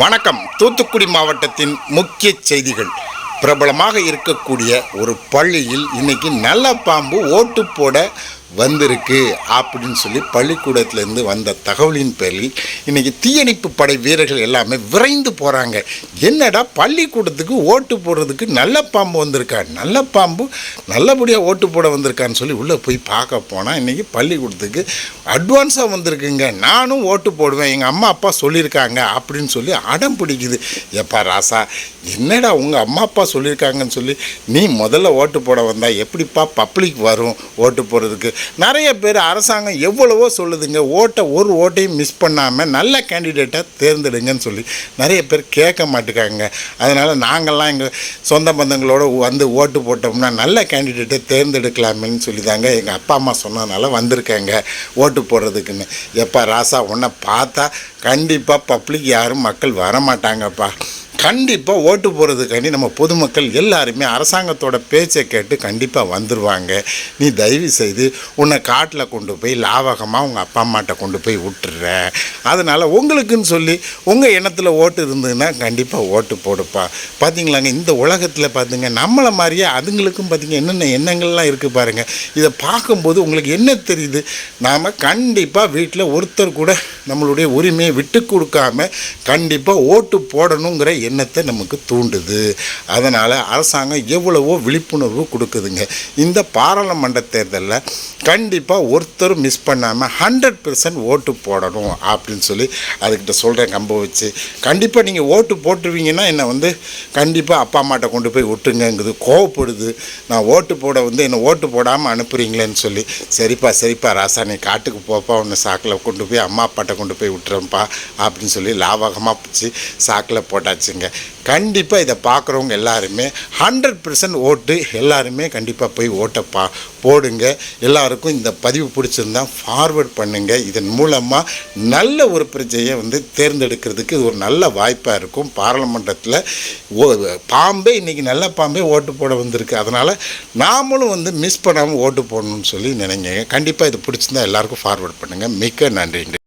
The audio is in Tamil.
வணக்கம். தூத்துக்குடி மாவட்டத்தின் முக்கிய செய்திகள். பிரபலமாக இருக்கக்கூடிய ஒரு பள்ளியில் இன்னைக்கு நல்ல பாம்பு ஓட்டு போட வந்திருக்கு அப்படின்னு சொல்லி பள்ளிக்கூடத்துலேருந்து வந்த தகவலின் பேரில் இன்றைக்கி தீயணைப்பு படை வீரர்கள் எல்லாமே விரைந்து போகிறாங்க என்னடா பள்ளிக்கூடத்துக்கு ஓட்டு போடுறதுக்கு நல்ல பாம்பு வந்திருக்கா? நல்ல பாம்பு நல்லபடியாக ஓட்டு போட வந்திருக்கான்னு சொல்லி உள்ளே போய் பார்க்க போனால் இன்றைக்கி பள்ளிக்கூடத்துக்கு அட்வான்ஸாக வந்திருக்குங்க. நானும் ஓட்டு போடுவேன் எங்கள் அம்மா அப்பா சொல்லியிருக்காங்க அப்படின்னு சொல்லி அடம் பிடிக்குது. எப்பா ராசா என்னடா உங்கள் அம்மா அப்பா சொல்லியிருக்காங்கன்னு சொல்லி நீ முதல்ல ஓட்டு போட வந்தால் எப்படிப்பா பப்ளிக் வரும் ஓட்டு போடுறதுக்கு? நிறைய பேர் அரசாங்கம் எவ்வளவோ சொல்லுதுங்க. ஓட்டை ஒரு ஓட்டையும் மிஸ் பண்ணாமல் நல்ல கேண்டிடேட்டை தேர்ந்தெடுங்கன்னு சொல்லி நிறைய பேர் கேட்க மாட்டேங்காங்க அதனால் நாங்கள்லாம் எங்கள் சொந்த பந்தங்களோட வந்து ஓட்டு போட்டோம்னா நல்ல கேண்டிடேட்டை தேர்ந்தெடுக்கலாமேன்னு சொல்லி தாங்க எங்கள் அப்பா அம்மா சொன்னதுனால வந்திருக்காங்க. ஓட்டு போடுறதுக்குன்னு. எப்பா ராசா உன்னை பார்த்தா கண்டிப்பாக பப்ளிக் யாரும் மக்கள் வரமாட்டாங்கப்பா. கண்டிப்பாக ஓட்டு போகிறதுக்காண்டி நம்ம பொதுமக்கள் எல்லாருமே அரசாங்கத்தோட பேச்சை கேட்டு கண்டிப்பாக வந்துடுவாங்க நீ தயவு செய்து உன்னை காட்டில் கொண்டு போய் லாவகமாக உங்கள் அப்பா அம்மாட்ட கொண்டு போய் விட்டுற. அதனால் உங்களுக்குன்னு சொல்லி உங்கள் எண்ணத்தில் ஓட்டு இருந்ததுன்னா கண்டிப்பாக ஓட்டு போடுப்பா. பார்த்தீங்களாங்க இந்த உலகத்தில் பார்த்துங்க நம்மளை மாதிரியே அதுங்களுக்கும் பார்த்தீங்க என்னென்ன எண்ணங்கள்லாம் இருக்குது பாருங்கள் இதை பார்க்கும்போது உங்களுக்கு என்ன தெரியுது? நாம் கண்டிப்பாக வீட்டில் ஒருத்தர் கூட நம்மளுடைய உரிமையை விட்டு கொடுக்காம கண்டிப்பாக ஓட்டு போடணுங்கிற எண்ணத்தை நமக்கு தூண்டுது. அதனால் அரசாங்கம் எவ்வளவோ விழிப்புணர்வு கொடுக்குதுங்க. இந்த பாராளுமன்ற தேர்தலில் கண்டிப்பாக ஒருத்தரும் மிஸ் பண்ணாமல் ஹண்ட்ரட் பெர்சன்ட் ஓட்டு போடணும் அப்படின்னு சொல்லி அதுக்கிட்ட சொல்கிறேன் கம்ப வச்சு. கண்டிப்பாக நீங்கள் ஓட்டு போட்டுருவீங்கன்னா என்னை வந்து கண்டிப்பாக அப்பா அம்மாட்ட கொண்டு போய் விட்டுங்கங்குது கோவப்படுது. நான் ஓட்டு போட வந்து என்னை ஓட்டு போடாமல் அனுப்புகிறீங்களேன்னு சொல்லி. சரிப்பா சரிப்பா ராசா நீ காட்டுக்கு போப்பா உன்னை சாக்கில் கொண்டு போய் அம்மா அப்பாட்ட கொண்டு போய் விட்டுறேன்ப்பா அப்படின்னு சொல்லி லாபகமாக பிடிச்சி சாக்கில் போட்டாச்சுங்க. கண்டிப்பாக இதை பார்க்குறவங்க எல்லாருமே ஹண்ட்ரட் பர்சன்ட் ஓட்டு எல்லாருமே கண்டிப்பாக போய் ஓட்டை பா போடுங்க. எல்லாருக்கும் இந்த பதிவு பிடிச்சிருந்தா ஃபார்வர்ட் பண்ணுங்க. இதன் மூலமாக நல்ல ஒரு பிரச்சனையை வந்து தேர்ந்தெடுக்கிறதுக்கு இது ஒரு நல்ல வாய்ப்பாக இருக்கும். பாராளுமன்றத்தில் ஓ பாம்பே இன்றைக்கி நல்ல பாம்பே ஓட்டு போட வந்திருக்கு. அதனால் நாமளும் வந்து மிஸ் பண்ணாமல் ஓட்டு போடணும்னு சொல்லி நினைங்க. கண்டிப்பாக இது பிடிச்சிருந்தா எல்லாருக்கும் ஃபார்வர்ட் பண்ணுங்கள் மிக்க நன்றிங்க.